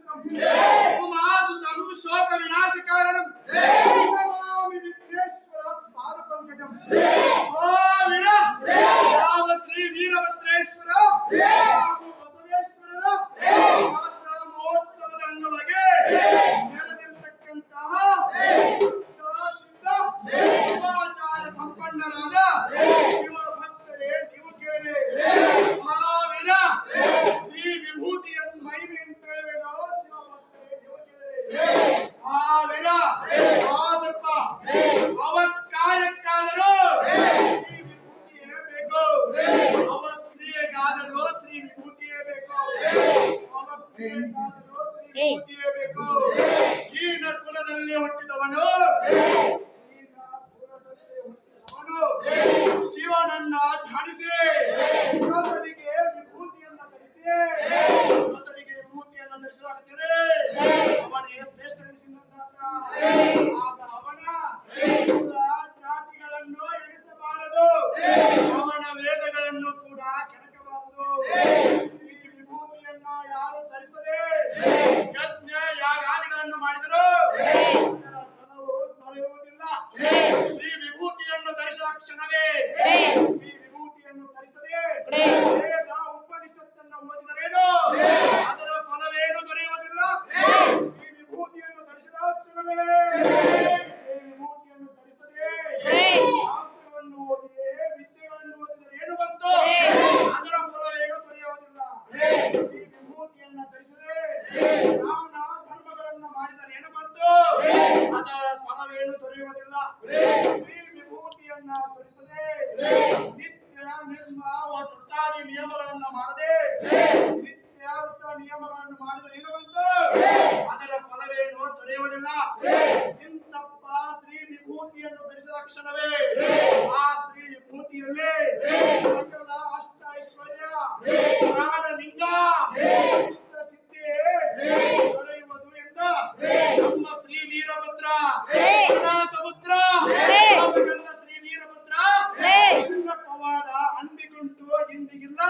నాశకం ఉమాసు తను శోక పాద పంకజం ಈ ನಕುಲದಲ್ಲಿ ಹುಟ್ಟಿದವನು ಶಿವನನ್ನ ಧ್ಯಾನಿಸಿ ಹೊಸರಿಗೆ ವಿಭೂತಿಯನ್ನ ಧರಿಸಿ ಹೊಸರಿಗೆ ವಿಭೂತಿಯನ್ನ ಧರಿಸಿದ ಅವನೇ ಶ್ರೇಷ್ಠ ಎನಿಸಿದಂತಾತ ತಕ್ಷಣವೇ ಈ ವಿಭೂತಿಯನ್ನು ಧರಿಸದೆ. ವೇದ ಉಪನಿಷತ್ತನ್ನು ಅದರ ಫಲವೇನು ದೊರೆಯುವುದಿಲ್ಲ? ಈ ವಿಭೂತಿಯನ್ನು ಧರಿಸಿದ ತಕ್ಷಣವೇ ಈ ವಿಭೂತಿಯನ್ನು ಧರಿಸದೆ. ಶಾಸ್ತ್ರಗಳನ್ನು ಓದಿಯೇ ವಿದ್ಯೆಗಳನ್ನು ಓದಿದರೆ ಏನು ಬಂತು ಅದರ ಫಲವೇನು ದೊರೆಯುವುದಿಲ್ಲ? ಈ ಧರಿಸದೆ ಇಂತಪ್ಪ ಶ್ರೀ ವಿಭೂತಿಯನ್ನು ಧರಿಸಿದ ಕ್ಷಣವೇ? ಆ ಶ್ರೀ ವಿಭೂತಿಯಲ್ಲಿ ಸಕಲ ಅಷ್ಟ ಐಶ್ವರ್ಯ ಪ್ರಾಣಲಿಂಗ ಸಿದ್ಧಿ ದೊರೆಯುವುದು ಎಂದ ನಮ್ಮ ಶ್ರೀ ವೀರಭದ್ರ ಸಮುದ್ರ ಶ್ರೀ ವೀರಭದ್ರ ಇನ್ನ ಪವಾಡ ಅಂದಿಗುಂಟು ಇಂದಿಗಿಲ್ಲ.